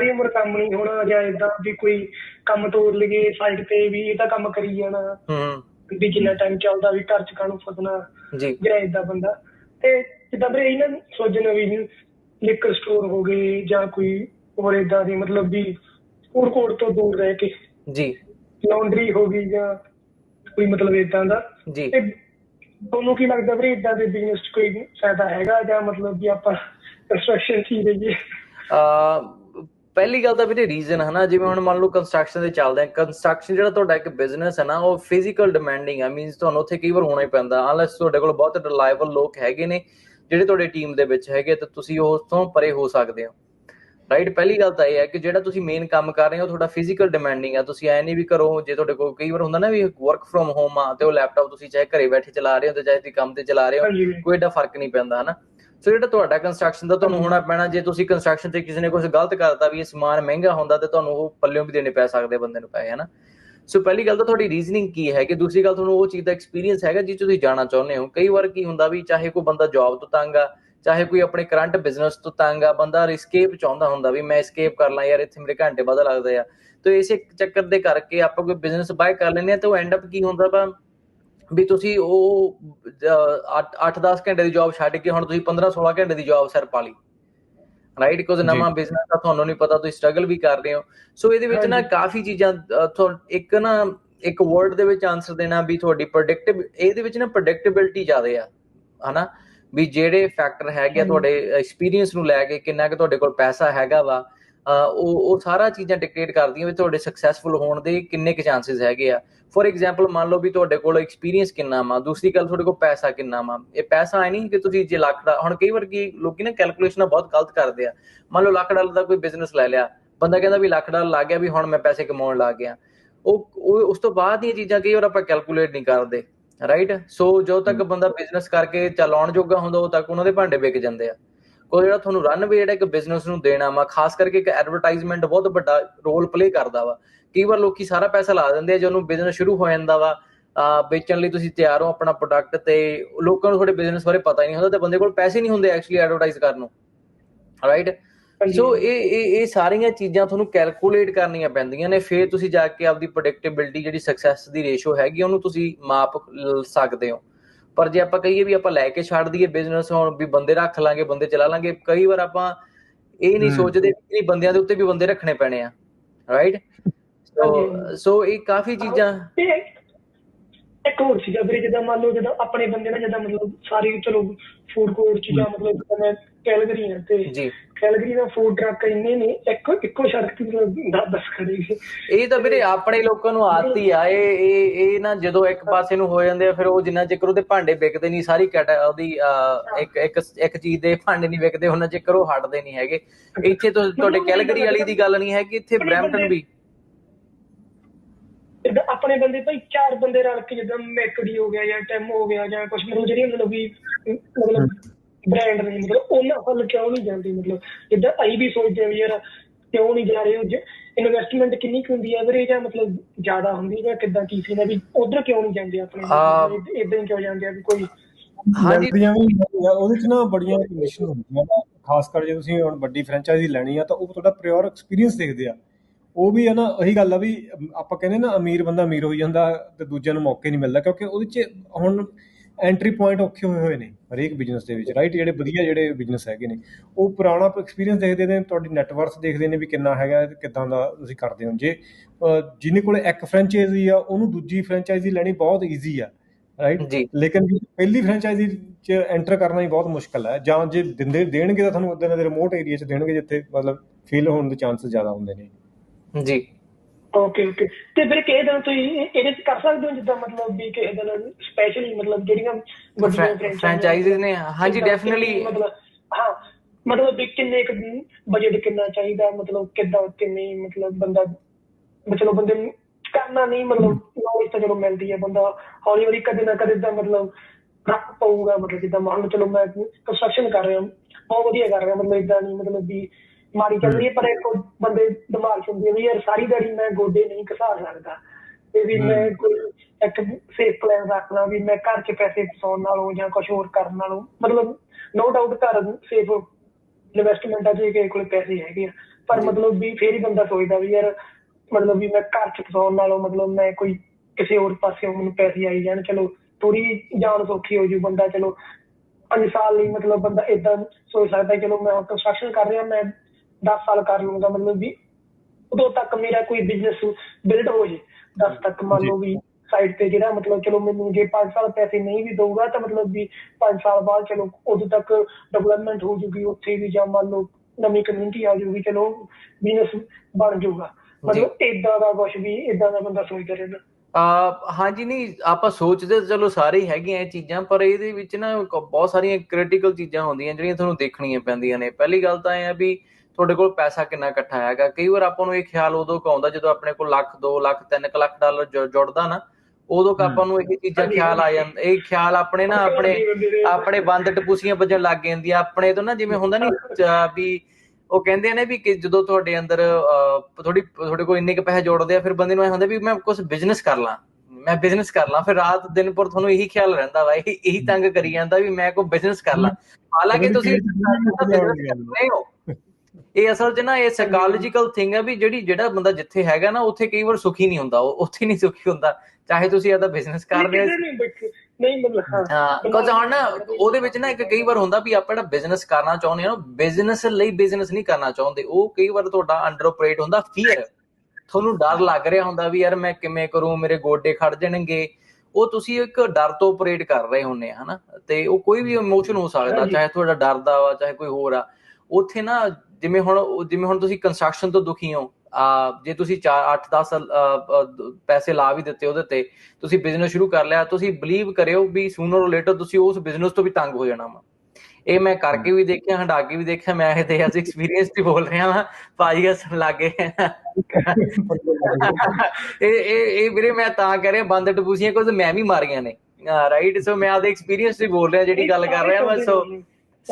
ਸਾਰੀ ਉਮਰ ਕੰਮ ਨਹੀਂ ਹੋਣਾ ਜਾਂ ਇਦਾਂ ਵੀ ਕੋਈ ਕੰਮ ਤੋਰ ਲਈਏ ਸਾਈਡ ਤੇ ਵੀ ਇਹ ਤਾਂ ਕੰਮ ਕਰੀ ਜਾਣਾ। ਹੂੰ। ਵੀ ਜਿੰਨਾ ਟਾਈਮ ਚੱਲਦਾ ਵੀ ਘਰ ਚ ਕਾਹਨੂੰ ਫਸਣਾ ਜੀ। ਜਾਂ ਇਦਾਂ ਬੰਦਾ। ਤੇ ਜਿੱਦਾਂ ਵੀਰੇ ਇਹਨਾਂ ਸੋਚਣਾ ਵੀ ਲਿਕਰ ਸਟੋਰ ਹੋ ਗਏ ਜਾਂ ਕੋਈ ਹੋਰ ਇਦਾਂ ਦੀ ਮਤਲਬ ਵੀ ਫੂਡ ਕੋਰਟ ਤੋਂ ਦੂਰ ਰਹਿ ਕੇ ਜੀ। ਲਾਉਂਡਰੀ ਹੋ ਗਈ ਜਾਂ ਕੋਈ ਮਤਲਬ ਇਦਾਂ ਦਾ। ਜੀ। ਤੇ ਤੁਹਾਨੂੰ ਕੀ ਲੱਗਦਾ ਵੀਰੇ ਇਦਾਂ ਦੇ ਬਿਜ਼ਨਸ 'ਚ ਕੋਈ ਫਾਇਦਾ ਹੈਗਾ ਜਾਂ ਮਤਲਬ ਵੀ ਆਪਾਂ ਕੰਸਟਰਕਸ਼ਨ ਚ ਹੀ ਰਹੀਏ? ਅ ਪਹਿਲੀ ਗੱਲ ਤਾਂ ਵੀਰੇ ਰੀਜ਼ਨ ਹੈ ਨਾ ਜਿਵੇਂ ਹੁਣ ਮੰਨ ਲਓ ਕੰਸਟਰਕਸ਼ਨ ਦੇ ਚੱਲਦੇ ਆ ਕੰਸਟਰਕਸ਼ਨ ਜਿਹੜਾ ਤੁਹਾਡਾ ਇੱਕ ਬਿਜ਼ਨਸ ਹੈ ਨਾ ਉਹ ਫਿਜ਼ੀਕਲ ਡਿਮਾਂਡਿੰਗ ਆ ਮੀਨਸ ਤੁਹਾਨੂੰ ਉੱਥੇ ਕਈ ਵਾਰ ਹੋਣਾ ਹੀ ਪੈਂਦਾ ਅਨਲੈਸ ਤੁਹਾਡੇ ਕੋਲ ਬਹੁਤ ਰਿਲਾਇਬਲ ਲੋਕ ਹੈਗੇ ਨੇ ਜਿਹੜੇ ਤੁਹਾਡੇ ਟੀਮ ਦੇ ਵਿੱਚ ਹੈਗੇ ਤਾਂ ਤੁਸੀਂ ਉਸ ਤੋਂ ਪਰੇ ਹੋ ਸਕਦੇ ਹੋ। ਰਾਈਟ ਪਹਿਲੀ ਗੱਲ ਤਾਂ ਇਹ ਹੈ ਕਿ ਜਿਹੜਾ ਤੁਸੀਂ ਮੇਨ ਕੰਮ ਕਰ ਰਹੇ ਹੋ ਤੁਹਾਡਾ ਫਿਜ਼ੀਕਲ ਡਿਮਾਂਡਿੰਗ ਆ ਤੁਸੀਂ ਐ ਨਹੀਂ ਵੀ ਕਰੋ ਜੇ ਤੁਹਾਡੇ ਕੋਲ ਕਈ ਵਾਰ ਹੁੰਦਾ ਨਾ ਵੀ ਵਰਕ ਫਰੋਮ ਹੋਮ ਆ ਤੇ ਉਹ ਲੈਪਟਾਪ ਤੁਸੀਂ ਚਾਹੇ ਘਰੇ ਬੈਠੇ ਚਲਾ ਰਹੇ ਹੋ ਤੇ ਚਾਹੇ ਤੁਸੀਂ ਕੰਮ ਤੇ ਚਲਾ ਰਹੇ ਹੋ ਕੋਈ ਏਡਾ ਫ਼ਰਕ ਨਹੀਂ ਪੈਂਦਾ ਹਨਾ। ਸੋ ਜਿਹੜਾ ਤੁਹਾਡਾ ਕੰਸਟਰਕਸ਼ਨ ਦਾ ਤੁਹਾਨੂੰ ਹੋਣਾ ਪੈਣਾ, ਜੇ ਤੁਸੀਂ ਕੰਸਟਰਕਸ਼ਨ ਤੇ ਕਿਸੇ ਨੇ ਕੁਝ ਗਲਤ ਕਰਤਾ ਵੀ ਇਹ ਸਮਾਨ ਮਹਿੰਗਾ ਹੁੰਦਾ, ਤੇ ਤੁਹਾਨੂੰ ਉਹ ਪੱਲਿਓਂ ਵੀ ਦੇਣੇ ਪੈ ਸਕਦੇ ਬੰਦੇ ਨੂੰ ਪੈਸੇ, ਹਨਾ? ਸੋ ਪਹਿਲੀ ਗੱਲ ਤਾਂ ਤੁਹਾਡੀ ਰੀਜ਼ਨਿੰਗ ਕੀ ਹੈ ਕਿ ਦੂਸਰੀ ਗੱਲ ਤੁਹਾਨੂੰ ਉਹ ਚੀਜ਼ ਦਾ ਐਕਸਪੀਰੀਅੰਸ ਹੈਗਾ ਜਿਸ ਤੁਸੀਂ ਜਾਣਾ ਚਾਹੁੰਦੇ ਹੋ। ਕਈ ਵਾਰ ਕੀ ਹੁੰਦਾ ਵੀ ਚਾਹੇ ਕੋਈ ਬੰਦਾ ਜੌਬ ਤੋਂ ਤੰਗ ਆ, ਚਾਹੇ ਕੋਈ ਆਪਣੇ ਕਰੰਟ ਬਿਜ਼ਨਸ ਤੋਂ ਤੰਗ ਆ, ਬੰਦਾ ਰਿਸਕੇਪ ਚਾਹੁੰਦਾ ਹੁੰਦਾ ਵੀ ਮੈਂ ਐਸਕੇਪ ਕਰ ਲਾਂ ਯਾਰ, ਇੱਥੇ ਮੇਰੇ ਘੰਟੇ ਵੱਧ ਲੱਗਦੇ ਆ। ਤੇ ਇਸੇ ਚੱਕਰ ਦੇ ਕਰਕੇ ਆਪਾਂ ਕੋਈ ਬਿਜ਼ਨਸ ਬਾਏ ਕਰ ਲੈਂਦੇ ਆ, ਤੇ ਉਹ ਐਂਡ ਅਪ ਕੀ ਹੁੰਦਾ ਵਾ ਵੀ ਤੁਸੀਂ ਉਹ 8-10 ਘੰਟੇ ਦੀ ਜੌਬ ਛੱਡ ਕੇ ਹੁਣ ਤੁਸੀਂ 15-16 ਘੰਟੇ ਦੀ ਜੌਬ ਸਿਰ ਪਾ ਲਈ। ਰਾਈਟ ਬਿਕੋਜ਼ ਨਵਾਂ ਬਿਜ਼ਨਸ ਆ ਤੁਹਾਨੂੰ ਨਹੀਂ ਪਤਾ ਤੁਸੀਂ ਸਟਰਗਲ ਵੀ ਕਰ ਰਹੇ ਹੋ। ਸੋ ਇਹਦੇ ਵਿੱਚ ਨਾ ਕਾਫੀ ਚੀਜ਼ਾਂ ਇੱਕ ਨਾ ਇੱਕ ਵਰਡ ਦੇ ਵਿੱਚ ਆਨਸਰ ਦੇਣਾ ਵੀ ਤੁਹਾਡੀ ਪ੍ਰੈਡਿਕਟਿਵ ਇਹਦੇ ਵਿੱਚ ਨਾ ਪ੍ਰੈਡਿਕਟੇਬਿਲਟੀ ਜ਼ਿਆਦਾ ਆ ਹਨਾ? ਵੀ ਜਿਹੜੇ ਫੈਕਟਰ ਹੈਗੇ ਤੁਹਾਡੇ ਐਕਸਪੀਰੀਅੰਸ ਨੂੰ ਲੈ ਕੇ ਕਿੰਨਾ ਕਿ ਤੁਹਾਡੇ ਕੋਲ ਪੈਸਾ ਹੈਗਾ ਵਾ ਉਹ ਉਹ ਸਾਰਾ ਚੀਜ਼ਾਂ ਡਿਕਟੇਟ ਕਰਦੀਆਂ ਵੀ ਤੁਹਾਡੇ ਸਕਸੈਸਫੁਲ ਹੋਣ ਦੇ ਕਿੰਨੇ ਕੁ ਚਾਂਸਸ ਹੈਗੇ ਆ। ਫੋਰ ਐਗਜ਼ਾਮਪਲ ਮੰਨ ਲਓ ਵੀ ਤੁਹਾਡੇ ਕੋਲ ਐਕਸਪੀਰੀਅੰਸ ਕਿੰਨਾ ਵਾ ਦੂਸਰੀ ਗੱਲ ਤੁਹਾਡੇ ਕੋਲ ਪੈਸਾ ਕਿੰਨਾ ਵਾ। ਇਹ ਪੈਸਾ ਹੈ ਨਹੀਂ ਕਿ ਤੁਸੀਂ ਜੇ ਲੱਖ ਦਾ ਹੁਣ ਕਈ ਵਾਰ ਕੀ ਲੋਕੀ ਨਾ ਕੈਲਕੂਲੇਸ਼ਨਾਂ ਬਹੁਤ ਗਲਤ ਕਰਦੇ ਆ। ਮੰਨ ਲਓ ਲੱਖ ਡਾਲਰ ਦਾ ਕੋਈ ਬਿਜ਼ਨਸ ਲੈ ਲਿਆ ਬੰਦਾ ਕਹਿੰਦਾ ਵੀ ਲੱਖ ਡਾਲਰ ਲੱਗ ਗਿਆ ਵੀ ਹੁਣ ਮੈਂ ਪੈਸੇ ਕਮਾਉਣ ਲੱਗ ਗਿਆ। ਉਹ ਉਹ ਉਸ ਤੋਂ ਬਾਅਦ ਦੀਆਂ ਚੀਜ਼ਾਂ ਕਈ ਵਾਰ ਆਪਾਂ ਕੈਲਕੂਲੇਟ ਨਹੀਂ ਕਰਦੇ ਰਾਈਟ ਸੋ ਜਦੋਂ ਤੱਕ ਬੰਦਾ ਬਿਜ਼ਨਸ ਕਰਕੇ ਚਲਾਉਣ ਜੋਗਾ ਹੁੰਦਾ ਉਦੋਂ ਤੱਕ ਉਹਨਾਂ ਦੇ ਭਾਂਡੇ ਵਿਕ ਜਾਂਦੇ ਆ। ਕੋਈ ਜਿਹੜਾ ਤੁਹਾਨੂੰ ਰਨਵੇ ਜਿਹੜਾ ਇੱਕ ਬਿਜ਼ਨਸ ਨੂੰ ਦੇਣਾ ਵਾ ਖਾਸ ਕਰਕੇ ਇੱਕ ਐਡਵਰਟਾਈਜ਼ਮੈਂਟ ਬਹੁਤ ਵੱਡਾ ਰੋਲ ਪਲੇ ਕਰਦਾ ਵਾ। ਕਈ ਵਾਰ ਲੋਕੀ ਸਾਰਾ ਪੈਸਾ ਲਾ ਦਿੰਦੇ ਆ ਜਦੋਂ ਬਿਜ਼ਨਸ ਸ਼ੁਰੂ ਹੋ ਜਾਂਦਾ ਵਾ ਵੇਚਣ ਲਈ ਤੁਸੀਂ ਤਿਆਰ ਹੋ ਆਪਣਾ ਪ੍ਰੋਡਕਟ ਤੇ ਲੋਕਾਂ ਨੂੰ ਤੁਹਾਡੇ ਬਿਜ਼ਨਸ ਬਾਰੇ ਪਤਾ ਹੀ ਨਹੀਂ ਹੁੰਦਾ ਤੇ ਬੰਦੇ ਕੋਲ ਪੈਸੇ ਨਹੀਂ ਹੁੰਦੇ ਐਕਚੁਅਲੀ ਐਡਵਰਟਾਈਜ਼ ਕਰਨ ਨੂੰ ਰਾਈਟ। ਸੋ ਇਹ ਇਹ ਇਹ ਸਾਰੀਆਂ ਚੀਜ਼ਾਂ ਤੁਹਾਨੂੰ ਕੈਲਕੂਲੇਟ ਕਰਨੀਆਂ ਪੈਂਦੀਆਂ ਨੇ ਫਿਰ ਤੁਸੀਂ ਜਾ ਕੇ ਆਪਦੀ ਪ੍ਰੈਡਿਕਟੇਬਿਲਟੀ ਜਿਹੜੀ ਸਕਸੈਸ ਦੀ ਰੇਸ਼ੋ ਹੈਗੀ ਉਹਨੂੰ ਤੁਸੀਂ ਮਾਪ ਸਕਦੇ ਹੋ। ਪਰ ਜੇ ਆਪਾਂ ਕਹੀਏ ਵੀ ਆਪਾਂ ਲੈ ਕੇ ਛੱਡ ਦਈਏ ਬਿਜ਼ਨਸ ਹੁਣ ਵੀ ਬੰਦੇ ਰੱਖ ਲਾਂਗੇ ਬੰਦੇ ਚਲਾ ਲਾਂਗੇ ਕਈ ਵਾਰ ਆਪਾਂ ਇਹ ਨਹੀਂ। ਸੋਚਦੇ ਕਿ ਬੰਦਿਆਂ ਦੇ ਉੱਤੇ ਵੀ ਬੰਦੇ ਰੱਖਣੇ ਪੈਣੇ ਆ ਰਾਈਟ ਸੋ ਇਹ ਕਾਫੀ ਚੀਜ਼ਾਂ ਇੱਕ ਹੋਰ ਸੀਗਾ ਵੀਰੇ ਜਿੱਦਾਂ ਮੰਨ ਲਓ ਜਦੋਂ ਆਪਣੇ ਬੰਦੇ ਨਾਲ ਜਿੱਦਾਂ ਮਤਲਬ ਸਾਰੇ ਚਲੋ ਫੂਡ ਕੋਰਟ ਚ ਜਾਂ ਮਤਲਬ ਜਿੱਦਾਂ ਮੈਂ ਕੈਲਗਰੀ ਹਾਂ ਤੇ ਕੈਲਗਰੀ ਦਾ ਫੂਡ ਟਰੱਕ ਇੰਨੇ ਨੇ ਇੱਕੋ ਇੱਕੋ ਸੜਕ ਤੇ ਮਤਲਬ ਦਸ ਖੜੇ ਸੀ। ਇਹ ਤਾਂ ਵੀਰੇ ਆਪਣੇ ਲੋਕਾਂ ਨੂੰ ਆਦਤ ਹੀ ਆ ਇਹ ਇਹ ਇਹ ਨਾ ਜਦੋਂ ਇੱਕ ਪਾਸੇ ਨੂੰ ਹੋ ਜਾਂਦੇ ਆ ਫਿਰ ਉਹ ਜਿੰਨਾ ਚਿਰ ਉਹਦੇ ਭਾਂਡੇ ਵਿਕਦੇ ਨਹੀਂ ਸਾਰੀ ਕੈਟਾ ਉਹਦੀ ਇੱਕ ਇੱਕ ਇੱਕ ਚੀਜ਼ ਦੇ ਭਾਂਡੇ ਨਹੀਂ ਵਿਕਦੇ ਉਹਨਾਂ ਚਿਰ ਉਹ ਹਟਦੇ ਨਹੀਂ ਹੈਗੇ। ਇੱਥੇ ਤੋਂ ਤੁਹਾਡੇ ਕੈਲਗਰੀ ਵਾਲੀ ਦੀ ਗੱਲ ਨਹੀਂ ਹੈ ਕਿ ਇੱਥੇ ਬ੍ਰੈਂਪਟਨ ਵੀ ਜਿੱਦਾਂ ਆਪਣੇ ਬੰਦੇ ਭਾਈ ਚਾਰ ਬੰਦੇ ਰਲ ਕੇ ਜਿੱਦਾਂ ਮੈਕਡੀ ਹੋ ਗਿਆ ਜਾਂ ਟੈਮ ਹੋ ਗਿਆ ਜਾਂ ਕੁਝ ਮਤਲਬ ਜਿਹੜੀਆਂ ਮਤਲਬ ਵੀ ਮਤਲਬ ਬ੍ਰਾਂਡ ਨੇ ਮਤਲਬ ਉਹਨਾਂ ਵੱਲ ਕਿਉਂ ਨਹੀਂ ਜਾਂਦੇ ਮਤਲਬ ਜਿੱਦਾਂ ਅਸੀਂ ਵੀ ਸੋਚਦੇ ਆ ਵੀ ਯਾਰ ਕਿਉਂ ਨਹੀਂ ਜਾ ਰਹੇ ਉਹ ਇਨਵੈਸਟਮੈਂਟ ਕਿੰਨੀ ਕੁ ਹੁੰਦੀ ਹੈ ਵੀਰੇ ਜਾਂ ਮਤਲਬ ਜ਼ਿਆਦਾ ਹੁੰਦੀ ਹੈ ਜਾਂ ਕਿੱਦਾਂ ਕੀ ਸੀ ਨਾ ਵੀ ਉਧਰ ਕਿਉਂ ਨਹੀਂ ਜਾਂਦੇ ਆਪਣੇ ਆ- ਇਦਾਂ ਹੀ ਕਿਉਂ ਜਾਂਦੇ ਆ ਵੀ ਕੋਈ ਹਾਂਜੀ। ਉਹਦੇ ਚ ਨਾ ਬੜੀਆਂ ਕੰਡੀਸ਼ਨ ਹੁੰਦੀਆਂ ਨੇ। ਖਾਸ ਕਰ ਜੇ ਤੁਸੀਂ ਹੁਣ ਵੱਡੀ ਫਰੈਂਚਾਈਜ਼ੀ ਲੈਣੀ ਆ ਤਾਂ ਉਹ ਤੁਹਾਡਾ ਪ੍ਰਿਓਰ ਐਕਸਪੀਰੀਅੰਸ ਦੇਖਦੇ ਆ। ਉਹ ਵੀ ਹੈ ਨਾ ਉਹੀ ਗੱਲ ਆ ਵੀ ਆਪਾਂ ਕਹਿੰਦੇ ਨਾ ਅਮੀਰ ਬੰਦਾ ਅਮੀਰ ਹੋਈ ਜਾਂਦਾ ਤੇ ਦੂਜਿਆਂ ਨੂੰ ਮੌਕੇ ਨਹੀਂ ਮਿਲਦਾ ਕਿਉਂਕਿ ਉਹਦੇ ਚ ਹੁਣ ਐਂਟਰੀ ਪੁਆਇੰਟ ਔਖੇ ਹੋਏ ਹੋਏ ਨੇ ਹਰੇਕ ਬਿਜ਼ਨਸ ਦੇ ਵਿੱਚ ਰਾਈਟ ਜਿਹੜੇ ਵਧੀਆ ਜਿਹੜੇ ਬਿਜ਼ਨਸ ਹੈਗੇ ਨੇ ਉਹ ਪੁਰਾਣਾ ਐਕਸਪੀਰੀਅੰਸ ਦੇਖਦੇ ਨੇ ਤੁਹਾਡੀ ਨੈਟਵਰਕ ਦੇਖਦੇ ਨੇ ਵੀ ਕਿੰਨਾ ਹੈਗਾ ਤੇ ਕਿੱਦਾਂ ਦਾ ਤੁਸੀਂ ਕਰਦੇ ਹੋ। ਜੇ ਜਿਹਨੇ ਕੋਲੇ ਇੱਕ ਫਰੈਂਚਾਈਜ਼ੀ ਆ ਉਹਨੂੰ ਦੂਜੀ ਫਰੈਂਚਾਈਜ਼ੀ ਲੈਣੀ ਬਹੁਤ ਈਜ਼ੀ ਆ ਰਾਈਟ ਲੇਕਿਨ ਜੇ ਪਹਿਲੀ ਫਰੈਂਚਾਈਜ਼ੀ ਚ ਐਂਟਰ ਕਰਨਾ ਹੀ ਬਹੁਤ ਮੁਸ਼ਕਲ ਹੈ ਜਾਂ ਜੇ ਦਿੰਦੇ ਦੇਣਗੇ ਤਾਂ ਤੁਹਾਨੂੰ ਉਦਾਂ ਦੇ ਰਿਮੋਟ ਏਰੀਆ ਚ ਦੇਣਗੇ ਜਿੱਥੇ ਮਤਲਬ ਫੇਲ ਹੋਣ ਦੇ ਚਾਂਸਸ ਜ਼ਿਆਦਾ ਹੁੰਦੇ ਨੇ। ਜੀ। ਓਕੇ ਓਕੇ ਤੇ ਫਿਰ ਕਿਸੇ ਦਿਨ ਤੁਸੀਂ ਇਹ- ਇਹਦੇ ਚ ਕਰ ਸਕਦੇ ਹੋ ਜਿੱਦਾਂ ਮਤਲਬ ਵੀ ਕਿਸੇ ਦਿਨ ਸਪੈਸ਼ਲੀ ਮਤਲਬ ਜਿਹੜੀਆਂ ਵੱਡੀਆਂ franchises ਨੇ, ਹਾਂਜੀ। ਕਿੰਨੀ ਮਤਲਬ ਹਾਂ ਮਤਲਬ ਵੀ ਕਿੰਨੇ ਕੁ ਬਜਟ ਕਿੰਨਾ ਚਾਹੀਦਾ ਮਤਲਬ ਕਿੱਦਾਂ ਕਿੰਨੀ ਮਤਲਬ ਬੰਦਾ ਚਲੋ ਬੰਦੇ ਨੂੰ ਕਰਨਾ ਨਹੀਂ ਮਤਲਬ ਨੌਲੇਜ ਤਾਂ ਚਲੋ ਮਿਲਦੀ ਹੈ ਬੰਦਾ ਹੌਲੀ ਹੌਲੀ ਕਦੇ ਨਾ ਕਦੇ ਤਾਂ ਮਤਲਬ ਰੱਖ ਪਊਗਾ ਮਤਲਬ ਜਿੱਦਾਂ ਮੰਨ ਲਓ ਚਲੋ ਮੈਂ ਕੰਸਟਰਕਸ਼ਨ ਕਰ ਰਿਹਾ ਬਹੁਤ ਵਧੀਆ ਕਰ ਰਿਹਾ ਮਤਲਬ ਇਦਾਂ ਨਹੀਂ ਮਤਲਬ ਵੀ ਚੱਲ ਰਹੀ ਹੈ। ਪਰ ਇੱਕ ਬੰਦੇ ਦਿਮਾਗ 'ਚ ਹੁੰਦੀ ਹੈ ਵੀ ਯਾਰ ਸਾਰੀ ਦਿਹਾੜੀ ਮੈਂ ਗੋਡੇ ਨਹੀਂ ਘਸਾ ਸਕਦਾ। ਤੇ ਵੀ ਮੈਂ ਕੋਈ ਇੱਕ ਸੇਫ ਪਲਾਨ ਰੱਖਣਾ ਵੀ ਮੈਂ ਘਰ 'ਚ ਪੈਸੇ ਫਸਾਉਣ ਨਾਲੋਂ ਜਾਂ ਕੁਝ ਹੋਰ ਕਰਨ ਨਾਲੋਂ ਮਤਲਬ ਨੋ ਡਾਊਟ ਘਰ ਸੇਫ ਇਨਵੈਸਟਮੈਂਟਾਂ 'ਚ ਕਿਸੇ ਕੋਲ ਪੈਸੇ ਹੈਗੇ ਆ। ਪਰ ਜੀ। ਮਤਲਬ ਵੀ ਫੇਰ ਹੀ ਬੰਦਾ ਸੋਚਦਾ ਵੀ ਯਾਰ ਮਤਲਬ ਵੀ ਮੈਂ ਘਰ ਚ ਫਸਾਉਣ ਨਾਲੋਂ ਮਤਲਬ ਮੈਂ ਕੋਈ ਕਿਸੇ ਹੋਰ ਪਾਸਿਓਂ ਮੈਨੂੰ ਪੈਸੇ ਆਈ ਜਾਣ ਚਲੋ ਥੋੜੀ ਜਾਨ ਸੌਖੀ ਹੋ ਜੂ ਬੰਦਾ ਚਲੋ ਪੰਜ ਸਾਲ ਲਈ ਮਤਲਬ ਬੰਦਾ ਇਦਾਂ ਸੋਚ ਸਕਦਾ ਚਲੋ ਮੈਂ ਕੰਸਟਰਕਸ਼ਨ ਕਰ ਰਿਹਾ ਮੈਂ 10 ਸਾਲ ਕਰ ਲੂੰਗਾ ਮਤਲਬ ਵੀ ਉਦੋਂ ਤੱਕ ਮੇਰਾ ਕੋਈ ਬਿਜ਼ਨਸ ਬਿਲਡ ਹੋ ਜੇ। 10 ਤੱਕ ਮੰਨ ਲਓ ਵੀ ਸਾਈਡ ਤੇ ਜਿਹੜਾ ਮਤਲਬ ਚਲੋ ਮੈਨੂੰ ਜੇ 5 ਸਾਲ ਪੈਸੇ ਨਹੀਂ ਵੀ ਦਊਗਾ ਤਾਂ ਮਤਲਬ ਵੀ 5 ਸਾਲ ਬਾਅਦ ਚਲੋ ਉਦੋਂ ਤੱਕ ਡਿਵੈਲਪਮੈਂਟ ਹੋ ਜੂਗੀ ਉੱਥੇ ਵੀ ਜਾਂ ਮੰਨ ਲਓ ਨਵੀਂ ਕਮਿਊਨਿਟੀ ਆ ਜੂਗੀ ਚਲੋ ਬਿਜ਼ਨਸ ਬਣ ਜਾਊਗਾ ਮਤਲਬ ਏਦਾਂ ਦਾ ਕੁਝ ਵੀ ਏਦਾਂ ਦਾ ਬੰਦਾ ਸੋਚਦਾ ਰਹਿੰਦਾ। ਆ ਹਾਂਜੀ ਨਹੀਂ ਆਪਾਂ ਸੋਚਦੇ ਚਲੋ ਸਾਰੇ ਹੈਗੇ ਆ ਇਹ ਚੀਜ਼ਾਂ ਪਰ ਇਹਦੇ ਵਿੱਚ ਨਾ ਬਹੁਤ ਸਾਰੀਆਂ ਕ੍ਰਿਟੀਕਲ ਚੀਜ਼ਾਂ ਹੁੰਦੀਆਂ ਜਿਹੜੀਆਂ ਤੁਹਾਨੂੰ ਦੇਖਣੀਆਂ ਪੈਂਦੀਆਂ ਨੇ। ਪਹਿਲੀ ਗੱਲ ਤਾਂ ਇਹ ਆ ਵੀ ਤੁਹਾਡੇ ਕੋਲ ਪੈਸਾ ਕਿੰਨਾ ਇਕੱਠਾ ਹੈਗਾ? ਕਈ ਵਾਰ ਆਪਾਂ ਨੂੰ ਇਹ ਖਿਆਲ ਉਦੋਂ ਆਉਂਦਾ ਜਦੋਂ ਆਪਣੇ ਕੋਲ ਲੱਖ 2 ਲੱਖ 3 ਲੱਖ ਡਾਲਰ ਜੁੜਦਾ ਨਾ ਉਦੋਂ ਕੁ ਆਪਾਂ ਨੂੰ ਇਹ ਚੀਜ਼ਾਂ ਖਿਆਲ ਆ ਜਾਂਦਾ ਇਹ ਖਿਆਲ ਆਪਣੇ ਨਾ ਆਪਣੇ ਆਪਣੇ ਬੰਦ ਟਪੂਸੀਆਂ ਵੱਜਣ ਲੱਗ ਜਾਂਦੀਆਂ। ਆਪਣੇ ਤੋਂ ਨਾ ਜਿਵੇਂ ਹੁੰਦਾ ਨਹੀਂ ਵੀ ਉਹ ਕਹਿੰਦੇ ਨੇ ਵੀ ਕਿ ਜਦੋਂ ਤੁਹਾਡੇ ਅੰਦਰ ਥੋੜੀ ਤੁਹਾਡੇ ਕੋਲ ਇੰਨੇ ਕੁ ਪੈਸੇ ਜੋੜਦੇ ਆ ਫਿਰ ਬੰਦੇ ਨੂੰ ਇਹ ਹੁੰਦਾ ਵੀ ਮੈਂ ਕੁਝ ਬਿਜ਼ਨਸ ਕਰ ਲਾਂ। ਮੈਂ ਬਿਜ਼ਨਸ ਕਰ ਲਾਂ। ਫਿਰ ਰਾਤ ਦਿਨ ਪਰ ਤੁਹਾਨੂੰ ਇਹੀ ਖਿਆਲ ਰਹਿੰਦਾ ਵਾ ਇਹੀ ਤੰਗ ਕਰੀ ਜਾਂਦਾ ਵੀ ਮੈਂ ਕੋਈ ਬਿਜ਼ਨਸ ਕਰ ਲਾਂ। ਹਾਲਾਂਕਿ ਤੁਸੀਂ ਕਰ ਰਹੇ ਹੋ। ਇਹ ਅਸਲ 'ਚ ਨਾ ਇਹ ਸਾਈਕੋਲੋਜੀਕਲ ਥਿੰਗ ਹੈ ਵੀ ਜਿਹੜੀ ਜਿਹੜਾ ਬੰਦਾ ਜਿੱਥੇ ਹੈਗਾ ਨਾ ਉੱਥੇ ਕਈ ਵਾਰ ਸੁਖੀ ਨਹੀਂ ਹੁੰਦਾ ਉਹ ਉੱਥੇ ਨਹੀਂ ਸੁਖੀ ਹੁੰਦਾ। ਚਾਹੇ ਤੁਸੀਂ ਇਹਦਾ ਬਿਜ਼ਨਸ ਕਰ ਰਹੇ ਹੋ ਨਹੀਂ, ਮਤਲਬ ਹਾਂ। ਹਾਂ ਬਿਕੋਜ਼ ਹੁਣ ਨਾ ਉਹਦੇ ਵਿੱਚ ਨਾ ਇੱਕ ਕਈ ਵਾਰ ਹੁੰਦਾ ਵੀ ਆਪਾਂ ਜਿਹੜਾ ਬਿਜ਼ਨਸ ਕਰਨਾ ਚਾਹੁੰਦੇ ਨਾ ਬਿਜ਼ਨਸ ਲਈ ਬਿਜ਼ਨਸ ਨਹੀਂ ਕਰਨਾ ਚਾਹੁੰਦੇ। ਉਹ ਕਈ ਵਾਰ ਤੁਹਾਡਾ ਅੰਡਰ ਆਪਰੇਟ ਹੁੰਦਾ ਫੀਅਰ ਤੁਹਾਨੂੰ ਡਰ ਲੱਗ ਰਿਹਾ ਹੁੰਦਾ ਵੀ ਯਾਰ ਮੈਂ ਕਿਵੇਂ ਕਰੂੰ ਮੇਰੇ ਗੋਡੇ ਖੜ ਜਾਣਗੇ। ਉਹ ਤੁਸੀਂ ਇੱਕ ਡਰ ਤੋਂ ਆਪਰੇਟ ਕਰ ਰਹੇ ਹੁੰਨੇ ਹਨਾ? ਤੇ ਉਹ ਕੋਈ ਵੀ ਇਮੋਸ਼ਨ ਹੋ ਸਕਦਾ। ਚਾਹੇ ਤੁਹਾਡਾ ਡਰ ਦਾ ਵਾ ਚਾਹੇ ਕੋਈ ਹੋਰ ਆ। ਉੱਥੇ ਨਾ ਜਿਵੇਂ ਹੁਣ ਜਿਵੇਂ ਹੁਣ ਤੁਸੀਂ ਕੰਸਟਰਕਸ਼ਨ ਤੋਂ ਦੁਖੀ ਹੋ ਆ ਜੇ ਤੁਸੀਂ 4 8 10 ਪੈਸੇ ਲਾ ਵੀ ਦਿੱਤੇ ਉਹਦੇ ਤੇ ਤੁਸੀਂ ਬਿਜ਼ਨਸ ਸ਼ੁਰੂ ਕਰ ਲਿਆ ਤੁਸੀਂ ਬਲੀਵ ਕਰਿਓ ਵੀ ਸੂਨਰ ਲੇਟਰ ਤੁਸੀਂ ਉਸ ਬਿਜ਼ਨਸ ਤੋਂ ਵੀ ਤੰਗ ਹੋ ਜਾਣਾ ਵਾ। ਇਹ ਮੈਂ ਕਰਕੇ ਵੀ ਦੇਖਿਆ ਹੰਡਾ ਕੇ ਵੀ ਦੇਖਿਆ ਮੈਂ ਇਹ ਤੇ ਐਸ ਐਕਸਪੀਰੀਅੰਸ ਤੇ ਬੋਲ ਰਿਹਾ ਵਾਂ ਭਾਜੀ ਹੱਸਣ ਲੱਗੇ ਇਹ ਇਹ ਇਹ ਵੀਰੇ ਮੈਂ ਤਾਂ ਕਹਿ ਰਿਹਾ ਬੰਦ ਟਪੂਸੀਆਂ ਕੁਝ ਮੈਂ ਵੀ ਮਾਰੀਆਂ ਨੇ। ਰਾਈਟ ਸੋ ਮੈਂ ਆਪਦੇ ਐਕਸਪੀਰੀਅੰਸ ਤੇ ਬੋਲ ਰਿਹਾ ਜਿਹੜੀ ਗੱਲ ਕਰ ਰਿਹਾ ਮੈਂ ਸੋ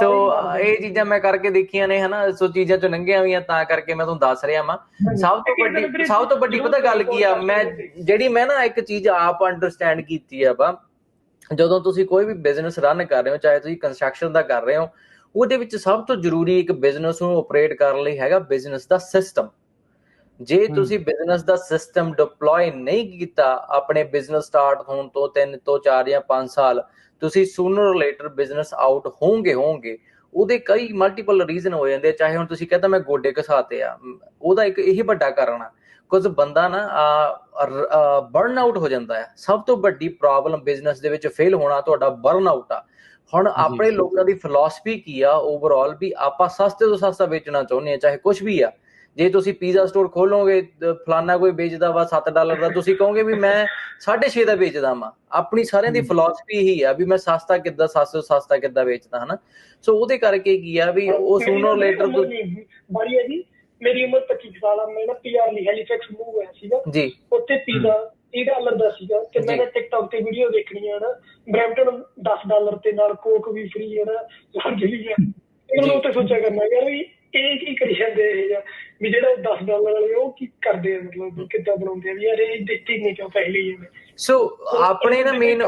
ਸੋ ਇਹ ਚੀਜ਼ਾਂ ਮੈਂ ਕਰਕੇ ਦੇਖੀਆਂ ਨੇ ਹਨਾ? ਸੋ ਚੀਜ਼ਾਂ ਚੋਂ ਲੰਘੀਆਂ ਹੋਈਆਂ ਤਾਂ ਕਰਕੇ ਮੈਂ ਤੁਹਾਨੂੰ ਦੱਸ ਰਿਹਾ ਵਾਂ। ਸਭ ਤੋਂ ਵੱਡੀ ਸਭ ਤੋਂ ਵੱਡੀ ਪਤਾ ਗੱਲ ਕੀ ਆ? ਮੈਂ ਜਿਹੜੀ ਮੈਂ ਨਾ ਇੱਕ ਚੀਜ਼ ਆਪ ਅੰਡਰਸਟੈਂਡ ਕੀਤੀ ਆ ਬਾ ਜਦੋਂ ਤੁਸੀਂ ਕੋਈ ਵੀ ਬਿਜ਼ਨਸ ਰਨ ਕਰ ਰਹੇ ਹੋ ਚਾਹੇ ਤੁਸੀਂ ਕੰਸਟਰਕਸ਼ਨ ਦਾ ਕਰ ਰਹੇ ਹੋ ਉਹਦੇ ਵਿੱਚ ਸਭ ਤੋਂ ਜ਼ਰੂਰੀ ਇੱਕ ਬਿਜ਼ਨਸ ਨੂੰ ਆਪਰੇਟ ਕਰਨ ਲਈ ਹੈਗਾ ਬਿਜ਼ਨਸ ਦਾ ਸਿਸਟਮ ਜੇ। ਤੁਸੀਂ ਬਿਜ਼ਨਸ ਦਾ ਸਿਸਟਮ ਡਿਪਲੋਏ ਨਹੀਂ ਕੀਤਾ ਆਪਣੇ ਬਿਜ਼ਨਸ ਸਟਾਰਟ ਹੋਣ ਤੋਂ 3 ਤੋਂ 4 ਜਾਂ 5 ਸਾਲ ਤੁਸੀਂ ਸੂਨਰ ਲੇਟਰ ਬਿਜ਼ਨਸ ਆਊਟ ਹੋਵੋਗੇ ਹੋਵੋਗੇ ਉਹਦੇ ਕਈ ਮਲਟੀਪਲ ਰੀਜ਼ਨ ਹੋ ਜਾਂਦੇ ਆ। ਚਾਹੇ ਹੁਣ ਤੁਸੀਂ ਕਹਿੰਦਾ ਮੈਂ ਗੋਡੇ ਘਸਾਤੇ ਆ ਉਹਦਾ ਇੱਕ ਇਹੀ ਵੱਡਾ ਕਾਰਨ ਆ। ਕੁਝ ਬੰਦਾ ਨਾ ਬਰਨ ਆਊਟ ਹੋ ਜਾਂਦਾ ਹੈ ਸਭ ਤੋਂ ਵੱਡੀ ਪ੍ਰੋਬਲਮ ਬਿਜ਼ਨਸ ਦੇ ਵਿੱਚ ਫੇਲ ਹੋਣਾ ਤੁਹਾਡਾ ਬਰਨ ਆਊਟ ਆ। ਹੁਣ ਆਪਣੇ ਲੋਕਾਂ ਦੀ ਫਿਲਾਸਫੀ ਕੀ ਆ? ਓਵਰਆਲ ਵੀ ਆਪਾਂ ਸਸਤੇ ਤੋਂ ਸਸਤਾ ਵੇਚਣਾ ਚਾਹੁੰਦੇ ਆ ਚਾਹੇ ਕੁਝ ਵੀ ਆ। ਜੇ ਤੁਸੀਂ ਪੀਜ਼ਾ ਸਟੋਰ ਖੋਲੋਗੇ ਫਲਾਨਾ ਕੋਈ ਵੇਚਦਾ ਵਾ 7 ਡਾਲਰ ਦਾ ਤੁਸੀਂ ਕਹੋਗੇ ਵੀ ਮੈਂ 6.5 ਦਾ ਵੇਚਦਾ ਵਾਂ। ਆਪਣੀ ਸਾਰਿਆਂ ਦੀ। ਫਿਲਾਸਫੀ ਇਹੀ ਆ ਵੀ ਮੈਂ ਸਸਤਾ ਕਿੱਦਾਂ ਸਸਤੇ ਤੋਂ ਸਸਤਾ ਕਿੱਦਾਂ ਵੇਚਦਾ ਹਨਾ? ਸੋ ਉਹਦੇ ਕਰਕੇ ਕੀ ਆ ਵੀ ਉਹ ਸੂਨਰ ਲੇਟਰ ਬੜੀ ਹੈ ਜੀ ਮੇਰੀ ਉਮਰ 25 ਸਾਲ ਆ ਮੈਂ ਨਾ ਪੀਆਰ ਲਈ ਹੈਲੀਫੈਕਸ ਮੂਵ ਹੋਇਆ ਸੀਗਾ। ਜੀ। ਉੱਥੇ ਪੀਜ਼ਾ 30 ਡਾਲਰ ਦਾ ਸੀਗਾ ਤੇ ਮੈਂ ਟਿਕਟੌਕ ਤੇ ਵੀਡੀਓ ਦੇਖਣੀ ਆ ਨਾ ਬ੍ਰੈਂਪਟਨ 10 ਡਾਲਰ ਤੇ ਨਾਲ ਕੋਕ ਵੀ ਫ੍ਰੀ ਹੈ ਨਾ ਗਈ ਆ। ਇਹਨਾਂ। ਨੂੰ ਉੱਤੇ ਸੋਚਿਆ ਕਰਨਾ ਯਾਰ ਵੀ ਇਹ ਕੀ ਕਰੀ ਜਾਂਦੇ ਇਹ? ਜਾਂ ਵੀ ਜਿਹੜਾ 10 ਡਾਲਰ ਵਾਲੇ ਉਹ ਕੀ ਕਰਦੇ ਆ? ਮਤਲਬ ਕਿੱਦਾਂ ਬਣਾਉਂਦੇ ਆ? ਵੀ ਯਾਰ ਇਹ ਦਿੱਤੀ ਨਹੀਂ ਕਿਉਂ ਪੈਸੇ ਲਈ ਜਾਂਦੇ ਸੋ ਆਪਣੇ ਨਾ ਮੇਨ